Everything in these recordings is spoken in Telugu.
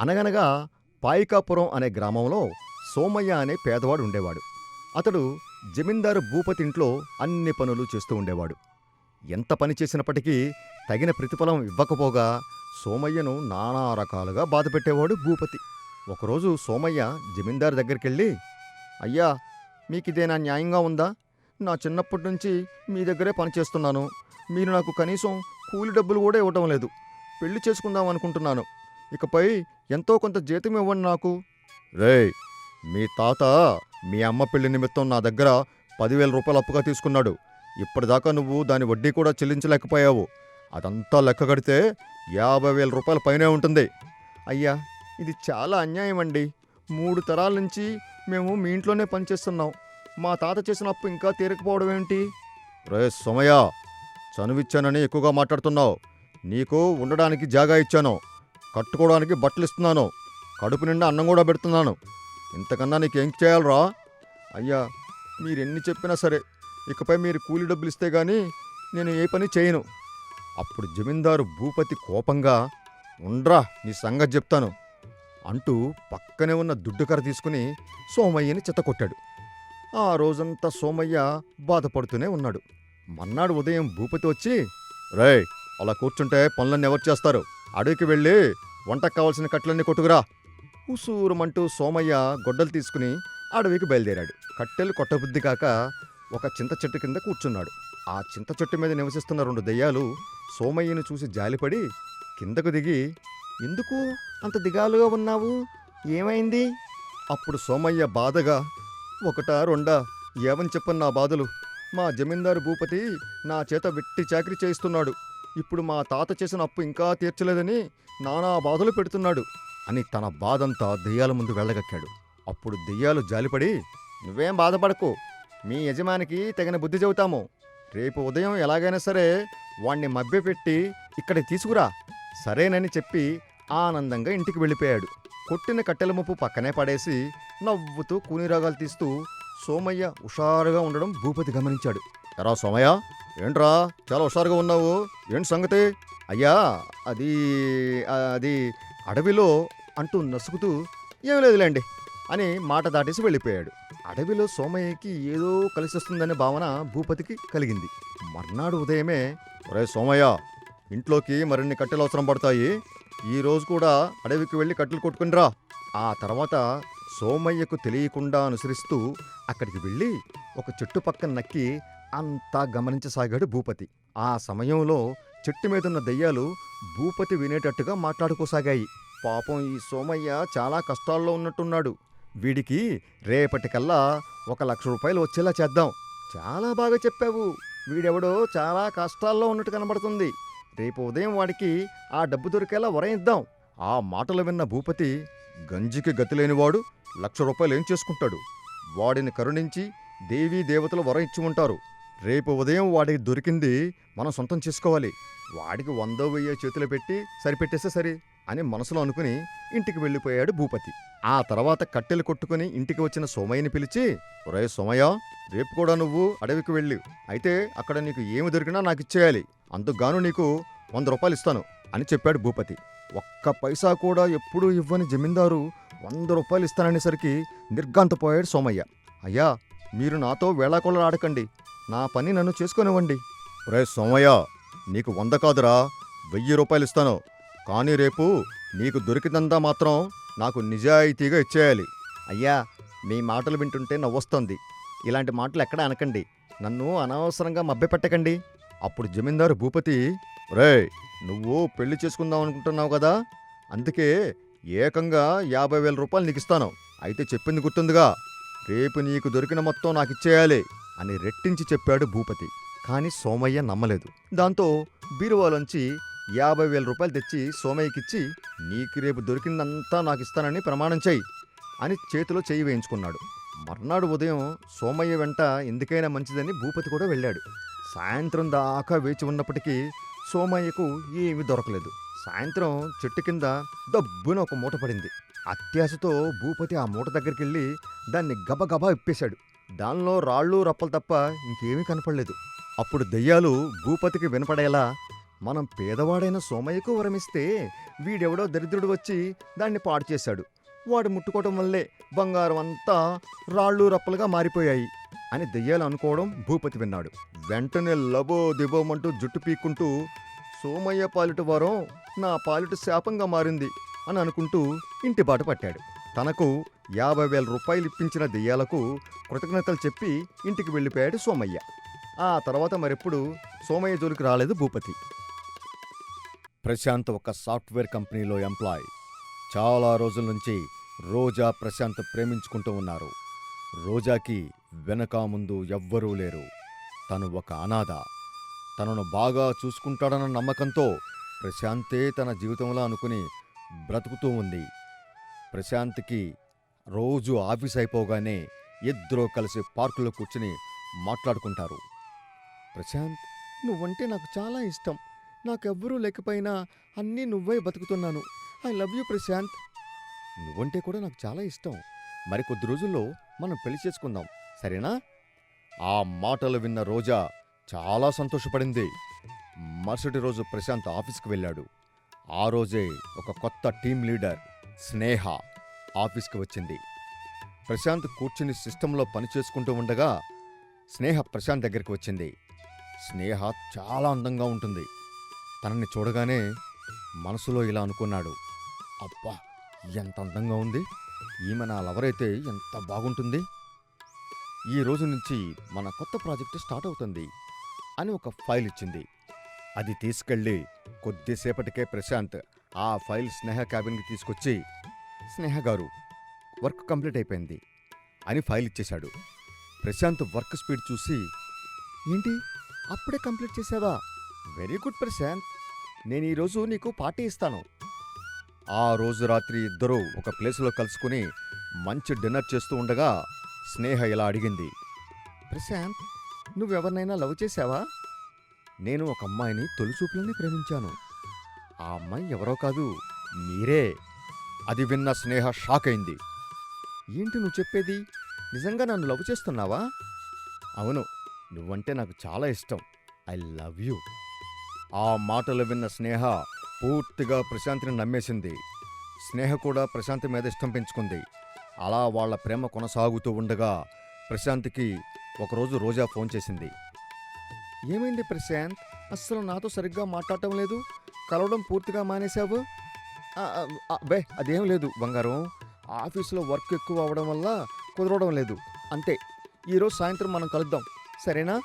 అనగనగా పాయికాపురం అనే గ్రామంలో సోమయ్య అనే పేదవాడు ఉండేవాడు. అతడు జమీందారు భూపతి ఇంట్లో అన్ని పనులు చేస్తూ ఉండేవాడు. ఎంత పని చేసినప్పటికీ తగిన ప్రతిఫలం ఇవ్వకపోగా సోమయ్యను నానా రకాలుగా బాధపెట్టేవాడు భూపతి. ఒకరోజు సోమయ్య జమీందారు దగ్గరికెళ్ళి అయ్యా మీకిదేనా న్యాయంగా ఉందా? నా చిన్నప్పటి నుంచి మీ దగ్గరే పనిచేస్తున్నాను మీరు నాకు కనీసం కూలి డబ్బులు కూడా ఇవ్వటం లేదు. పెళ్ళి చేసుకుందాం అనుకుంటున్నాను. ఇకపై ఎంతో కొంత జీతం ఇవ్వండి నాకు. రేయ్ మీ తాత మీ అమ్మ పెళ్ళి నిమిత్తం నా దగ్గర పదివేల రూపాయలు అప్పుగా తీసుకున్నాడు. ఇప్పటిదాకా నువ్వు దాని వడ్డీ కూడా చెల్లించలేకపోయావు. అదంతా లెక్క కడితే యాభై వేల రూపాయల పైనే ఉంటుంది. అయ్యా ఇది చాలా అన్యాయం అండి. మూడు తరాల నుంచి మేము మీ ఇంట్లోనే పనిచేస్తున్నాం. మా తాత చేసిన అప్పు ఇంకా తీరకపోవడం ఏంటి? రే సోమయ్య చనువిచ్చానని ఎక్కువగా మాట్లాడుతున్నావు. నీకు ఉండడానికి జాగా ఇచ్చాను. కట్టుకోవడానికి బట్టలు ఇస్తున్నాను. కడుపు నిండా అన్నం కూడా పెడుతున్నాను. ఇంతకన్నా నీకేం చేయాలరా? అయ్యా మీరెన్ని చెప్పినా సరే ఇకపై మీరు కూలి డబ్బులు ఇస్తే గానీ నేను ఏ పని చేయను. అప్పుడు జమీందారు భూపతి కోపంగా ఉండ్రా నీ సంగతి చెప్తాను. అంటూ పక్కనే ఉన్న దుడ్డుకర తీసుకుని సోమయ్యని చెత్తకొట్టాడు ఆ రోజంతా సోమయ్య బాధపడుతూనే ఉన్నాడు. మన్నాడు ఉదయం భూపతి వచ్చి రే అలా కూర్చుంటే పనులన్నీ ఎవరు చేస్తారు? అడవికి వెళ్ళి వంటకు కావాల్సిన కట్టెలన్నీ కొట్టుకురా. ఉసూరుమంటూ సోమయ్య గొడ్డలు తీసుకుని అడవికి బయలుదేరాడు. కట్టెలు కొట్టబుద్ధి కాక ఒక చింత చెట్టు కింద కూర్చున్నాడు. ఆ చింత చెట్టు మీద నివసిస్తున్న రెండు దెయ్యాలు సోమయ్యను చూసి జాలిపడి కిందకు దిగి ఎందుకు అంత దిగాలుగా ఉన్నావు? ఏమైంది? అప్పుడు సోమయ్య బాధగా ఒకటా రెండా ఏమని చెప్పను నా బాధలు? మా జమీందారు భూపతి నా చేత వెట్టి చాకరీ చేయిస్తున్నాడు. ఇప్పుడు మా తాత చేసిన అప్పు ఇంకా తీర్చలేదని నానా బాధలు పెడుతున్నాడు అని తన బాధంతా దెయ్యాల ముందు వెళ్ళగక్కాడు. అప్పుడు దెయ్యాలు జాలిపడి నువ్వేం బాధపడకు. మీ యజమానికి తగిన బుద్ధి చెబుతాము. రేపు ఉదయం ఎలాగైనా సరే వాణ్ణి మభ్యపెట్టి ఇక్కడికి తీసుకురా. సరేనని చెప్పి ఆనందంగా ఇంటికి వెళ్ళిపోయాడు. కొట్టిన కట్టెల ముప్పు పక్కనే పడేసి నవ్వుతూ కూనిరాగాలు తీస్తూ సోమయ్య హుషారుగా ఉండడం భూపతి గమనించాడు. ఎరా సోమయ్య ఏంట్రా చాలా హుషారుగా ఉన్నావు. ఏంటి సంగతి? అయ్యా అది అది అడవిలో అంటూ నసుకుతూ ఏం లేదులేండి అని మాట దాటేసి వెళ్ళిపోయాడు. అడవిలో సోమయ్యకి ఏదో కలిసొస్తుందనే భావన భూపతికి కలిగింది. మర్నాడు ఉదయమే ఒరే సోమయ్య ఇంట్లోకి మరిన్ని కట్టెలు అవసరం పడతాయి. ఈ రోజు కూడా అడవికి వెళ్ళి కట్టెలు కొట్టుకునిరా. ఆ తర్వాత సోమయ్యకు తెలియకుండా అనుసరిస్తూ అక్కడికి వెళ్ళి ఒక చెట్టు పక్కన నక్కి అంతా గమనించసాగాడు భూపతి. ఆ సమయంలో చెట్టు మీదున్న దయ్యాలు భూపతి వినేటట్టుగా మాట్లాడుకోసాగాయి. పాపం ఈ సోమయ్య చాలా కష్టాల్లో ఉన్నట్టున్నాడు. వీడికి రేపటికల్లా ఒక లక్ష రూపాయలు వచ్చేలా చేద్దాం. చాలా బాగా చెప్పావు. వీడెవడో చాలా కష్టాల్లో ఉన్నట్టు కనబడుతుంది. రేపు ఉదయం వాడికి ఆ డబ్బు దొరికేలా వరయిద్దాం ఆ మాటలు విన్న భూపతి గంజికి గతిలేనివాడు లక్ష రూపాయలు ఏం చేసుకుంటాడు? వాడిని కరుణించి దేవీ దేవతలు వరం ఇచ్చి ఉంటారు. రేపు ఉదయం వాడికి దొరికింది మనం సొంతం చేసుకోవాలి. వాడికి వందో వెయ్యో చేతులు పెట్టి సరిపెట్టేస్తే సరి అని మనసులో అనుకుని ఇంటికి వెళ్ళిపోయాడు భూపతి. ఆ తర్వాత కట్టెలు కొట్టుకుని ఇంటికి వచ్చిన సోమయ్యని పిలిచి ఒరే సోమయ్య రేపు కూడా నువ్వు అడవికి వెళ్ళి. అయితే అక్కడ నీకు ఏమి దొరికినా నాకు ఇచ్చేయాలి. అందుకుగాను నీకు వంద రూపాయలు ఇస్తాను అని చెప్పాడు భూపతి. ఒక్క పైసా కూడా ఎప్పుడూ ఇవ్వని జమీందారు వంద రూపాయలు ఇస్తాననేసరికి నిర్గాంతపోయాడు సోమయ్య. అయ్యా మీరు నాతో వేళాకోళలు ఆడకండి. నా పని నన్ను చేసుకొనివ్వండి. రే సోమయ్య నీకు వంద కాదురా వెయ్యి రూపాయలు ఇస్తాను. కానీ రేపు నీకు దొరికిందంతా మాత్రం నాకు నిజాయితీగా ఇచ్చేయాలి. అయ్యా మీ మాటలు వింటుంటే నవ్వొస్తోంది. ఇలాంటి మాటలు ఎక్కడ అనకండి. నన్ను అనవసరంగా మభ్యపెట్టకండి. అప్పుడు జమీందారు భూపతి రే నువ్వు పెళ్ళి చేసుకుందాం అనుకుంటున్నావు కదా? అందుకే ఏకంగా యాభై వేల రూపాయలు నీకు ఇస్తాను అయితే చెప్పింది గుర్తుందిగా రేపు నీకు దొరికిన మొత్తం నాకు ఇచ్చేయాలి అని రెట్టించి చెప్పాడు భూపతి. కానీ సోమయ్య నమ్మలేదు. దాంతో బీరువాలోంచి యాభై వేల రూపాయలు తెచ్చి సోమయ్యకిచ్చి నీకు రేపు దొరికిందంతా నాకు ఇస్తానని ప్రమాణం చెయ్యి అని చేతిలో చేయి వేయించుకున్నాడు. మర్నాడు ఉదయం సోమయ్య వెంట ఎందుకైనా మంచిదని భూపతి కూడా వెళ్ళాడు. సాయంత్రం దాకా వేచి ఉన్నప్పటికీ సోమయ్యకు ఏమీ దొరకలేదు. సాయంత్రం చెట్టు కింద డబ్బున ఒక మూట పడింది. అత్యాశతో భూపతి ఆ మూట దగ్గరికి వెళ్ళి దాన్ని గబగబా ఇప్పేశాడు దానిలో రాళ్ళు రప్పలు తప్ప ఇంకేమీ కనపడలేదు. అప్పుడు దెయ్యాలు భూపతికి వినపడేలా మనం పేదవాడైన సోమయ్యకు వరమిస్తే వీడెవడో దరిద్రుడు వచ్చి దాన్ని పాడు చేశాడు. వాడు ముట్టుకోవటం వల్లే బంగారం అంతా రాళ్ళు రప్పలుగా మారిపోయాయి అని దెయ్యాలు అనుకోవడం భూపతి విన్నాడు. వెంటనే లబో దిబోమంటూ జుట్టు పీక్కుంటూ సోమయ్య పాలిట వరం నా పాలిట శాపంగా మారింది అని అనుకుంటూ ఇంటి బాట పట్టాడు. తనకు యాభై వేల రూపాయలు ఇప్పించిన దెయ్యాలకు కృతజ్ఞతలు చెప్పి ఇంటికి వెళ్ళిపోయాడు సోమయ్య. ఆ తర్వాత మరెప్పుడు సోమయ్య జోలికి రాలేదు భూపతి. ప్రశాంత్ ఒక సాఫ్ట్వేర్ కంపెనీలో ఎంప్లాయ్. చాలా రోజుల నుంచి రోజా ప్రశాంత్ ప్రేమించుకుంటూ ఉన్నారు. రోజాకి వెనక ముందు ఎవ్వరూ లేరు. తను ఒక అనాథ. తనను బాగా చూసుకుంటాడన్న నమ్మకంతో ప్రశాంతే తన జీవితంలో అనుకుని బ్రతుకుతూ ఉంది. ప్రశాంత్కి రోజు ఆఫీస్ అయిపోగానే ఇద్దరూ కలిసి పార్కులో కూర్చుని మాట్లాడుకుంటారు. ప్రశాంత్ నువ్వంటే నాకు చాలా ఇష్టం. నాకెవ్వరూ లేకపోయినా అన్నీ నువ్వే బతుకుతున్నాను. I love you Prashanth. నువ్వంటే కూడా నాకు చాలా ఇష్టం. మరి కొద్ది రోజుల్లో మనం పెళ్ళి చేసుకుందాం. సరేనా? ఆ మాటలు విన్న రోజా చాలా సంతోషపడింది. మరుసటి రోజు ప్రశాంత్ ఆఫీస్కి వెళ్ళాడు. ఆ రోజే ఒక కొత్త టీం లీడర్ స్నేహ ఆఫీస్కి వచ్చింది. ప్రశాంత్ కూర్చుని సిస్టంలో పని చేసుకుంటూ ఉండగా స్నేహ ప్రశాంత్ దగ్గరికి వచ్చింది. స్నేహ చాలా అందంగా ఉంటుంది. తనని చూడగానే మనసులో ఇలా అనుకున్నాడు. అబ్బా! ఎంత అందంగా ఉంది. ఈమె నా లవరైతే ఎంత బాగుంటుంది. ఈ రోజు నుంచి మన కొత్త ప్రాజెక్ట్ స్టార్ట్ అవుతుంది అని ఒక ఫైల్ ఇచ్చింది. అది తీసుకెళ్ళి కొద్దిసేపటికే ప్రశాంత్ ఆ ఫైల్ స్నేహ క్యాబిన్కి తీసుకొచ్చి స్నేహ గారు వర్క్ కంప్లీట్ అయిపోయింది అని ఫైల్ ఇచ్చేశాడు. ప్రశాంత్ వర్క్ స్పీడ్ చూసి ఏంటి? అప్పుడే కంప్లీట్ చేసావా? Very good Prashanth. నేను ఈరోజు నీకు పార్టీ ఇస్తాను. ఆ రోజు రాత్రి ఇద్దరూ ఒక ప్లేస్లో కలుసుకుని మంచి డిన్నర్ చేస్తూ ఉండగా స్నేహ ఇలా అడిగింది ప్రశాంత్ నువ్వెవరినైనా లవ్ చేసావా? నేను ఒక అమ్మాయిని తొలిచూపులని ప్రేమించాను. ఆ అమ్మాయి ఎవరో కాదు మీరే. అది విన్న స్నేహ షాక్ అయింది ఏంటి నువ్వు చెప్పేది? నిజంగా నన్ను లవ్ చేస్తున్నావా? అవును నువ్వంటే నాకు చాలా ఇష్టం. I love you. ఆ మాటలు విన్న స్నేహ పూర్తిగా ప్రశాంతిని నమ్మేసింది. స్నేహ కూడా ప్రశాంతి మీద ఇష్టం పెంచుకుంది. అలా వాళ్ళ ప్రేమ కొనసాగుతూ ఉండగా ప్రశాంత్కి ఒకరోజు రోజా ఫోన్ చేసింది. ఏమైంది ప్రశాంత్? అస్సలు నాతో సరిగ్గా మాట్లాడటం లేదు. కలవడం పూర్తిగా మానేశావు? బే అబ్బే అదేం లేదు బంగారం. ఆఫీసులో వర్క్ ఎక్కువ అవడం వల్ల కుదరడం లేదు. అంతే. ఈరోజు సాయంత్రం మనం కలుద్దాం. సరేనా?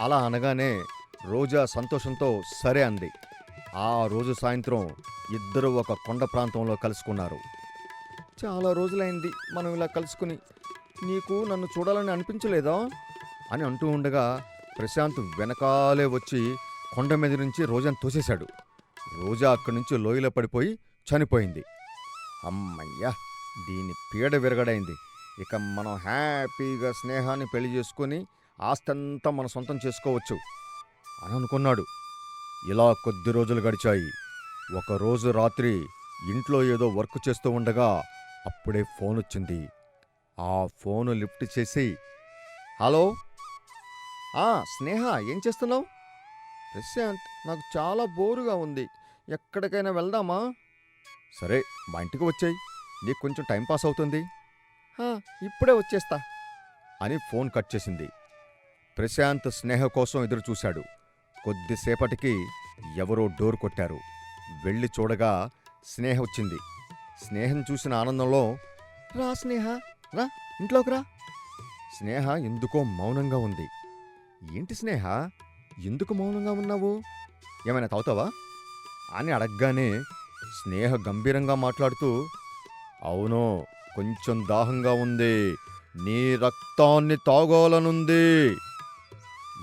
అలా అనగానే రోజా సంతోషంతో సరే అంది. ఆ రోజు సాయంత్రం ఇద్దరు ఒక కొండ ప్రాంతంలో కలుసుకున్నారు. చాలా రోజులైంది మనం ఇలా కలుసుకుని. నీకు నన్ను చూడాలని అనిపించలేదా? అని అంటూ ఉండగా ప్రశాంత్ వెనకాలే వచ్చి కొండ మీద నుంచి రోజాను తోసేశాడు. రోజా అక్కడి నుంచి లోయలో పడిపోయి చనిపోయింది. అమ్మయ్యా దీని పీడ విరగడైంది. ఇక మనం హ్యాపీగా స్నేహాన్ని పెళ్ళి చేసుకొని ఆస్తంతా మన సొంతం చేసుకోవచ్చు అని అనుకున్నాడు. ఇలా కొద్ది రోజులు గడిచాయి. ఒకరోజు రాత్రి ఇంట్లో ఏదో వర్క్ చేస్తూ ఉండగా అప్పుడే ఫోన్ వచ్చింది. ఆ ఫోను లిఫ్ట్ చేసి హలో స్నేహ ఏం చేస్తున్నావు? ప్రశాంత్ నాకు చాలా బోరుగా ఉంది. ఎక్కడికైనా వెళ్దామా? సరే మా ఇంటికి వచ్చాయి. నీకు కొంచెం టైం పాస్ అవుతుంది. "హా, ఇప్పుడే వచ్చేస్తా. అని ఫోన్ కట్ చేసింది. ప్రశాంత్ స్నేహ కోసం ఎదురు చూశాడు కొద్దిసేపటికి ఎవరో డోర్ కొట్టారు. వెళ్ళి చూడగా స్నేహ వచ్చింది. స్నేహం చూసిన ఆనందంలో రా స్నేహ రా ఇంట్లోకి రా. స్నేహ ఎందుకో మౌనంగా ఉంది. ఏంటి స్నేహ? ఎందుకు మౌనంగా ఉన్నావు? ఏమైనా తాగుతావా? అని అడగగానే స్నేహ గంభీరంగా మాట్లాడుతూ అవును కొంచెం దాహంగా ఉంది. నీ రక్తాన్ని తాగాలనుంది.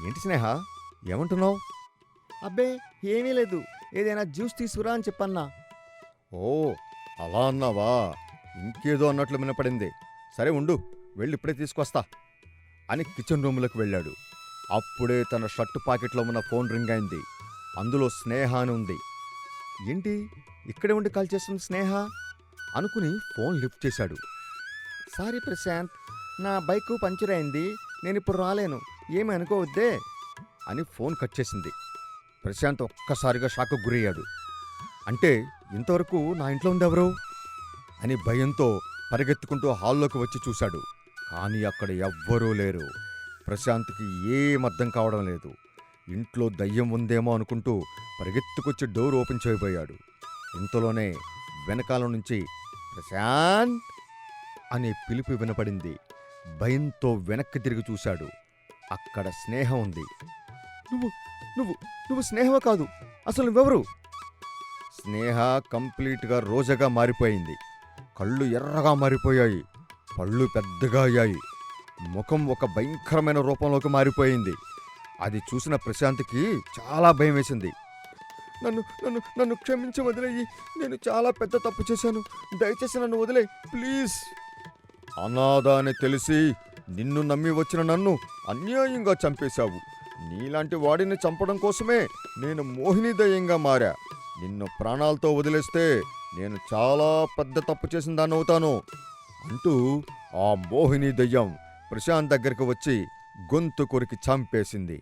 ఏంటి స్నేహ? ఏమంటున్నావు? అబ్బే ఏమీ లేదు. ఏదైనా జ్యూస్ తీసుకురా అని చెప్పన్నా. ఓ అలా అన్నావా? ఇంకేదో అన్నట్లు వినపడింది. సరే ఉండు వెళ్ళి ఇప్పుడే తీసుకొస్తా. అని కిచెన్ రూమ్లోకి వెళ్ళాడు. అప్పుడే తన షర్టు పాకెట్లో ఉన్న ఫోన్ రింగ్ అయింది. అందులో స్నేహ అని ఉంది. ఏంటి? ఇక్కడే ఉండి కాల్ చేస్తుంది స్నేహ? అనుకుని ఫోన్ లిఫ్ట్ చేశాడు. సారీ ప్రశాంత్ నా బైకు పంచర్ అయింది నేను ఇప్పుడు రాలేను ఏమి అనుకోవద్దే అని ఫోన్ కట్ చేసింది. ప్రశాంత్ ఒక్కసారిగా షాకు గురయ్యాడు. అంటే ఇంతవరకు నా ఇంట్లో ఉందెవరు అని భయంతో పరిగెత్తుకుంటూ హాల్లోకి వచ్చి చూశాడు. కానీ అక్కడ ఎవ్వరూ లేరు. ప్రశాంత్కి ఏం అర్థం కావడం లేదు. ఇంట్లో దయ్యం ఉందేమో అనుకుంటూ పరిగెత్తుకొచ్చి డోర్ ఓపెన్ చేయబోయాడు. ఇంతలోనే వెనకాల నుంచి ప్రశాంత్ అనే పిలుపు వినపడింది. భయంతో వెనక్కి తిరిగి చూశాడు. అక్కడ స్నేహం ఉంది. నువ్వు నువ్వు నువ్వు స్నేహ కాదు? అసలు నువ్వెవరు? స్నేహ కంప్లీట్గా రోజగా మారిపోయింది. కళ్ళు ఎర్రగా మారిపోయాయి. పళ్ళు పెద్దగా అయ్యాయి. ముఖం ఒక భయంకరమైన రూపంలోకి మారిపోయింది. అది చూసిన ప్రశాంత్కి చాలా భయం వేసింది. నన్ను నన్ను నన్ను క్షమించి వదిలేయి. నేను చాలా పెద్ద తప్పు చేశాను. దయచేసి నన్ను వదిలే ప్లీజ్. అనాథ అని తెలిసి నిన్ను నమ్మి వచ్చిన నన్ను అన్యాయంగా చంపేశావు. నీలాంటి వాడిని చంపడం కోసమే నేను మోహిని దయ్యంగా మారా. నిన్ను ప్రాణాలతో వదిలేస్తే నేను చాలా పెద్ద తప్పు చేసిన దాన్ని అవుతాను. అంటూ ఆ మోహిని దయ్యం ప్రశాంత్ దగ్గరికి వచ్చి గొంతు కొరికి చంపేసింది.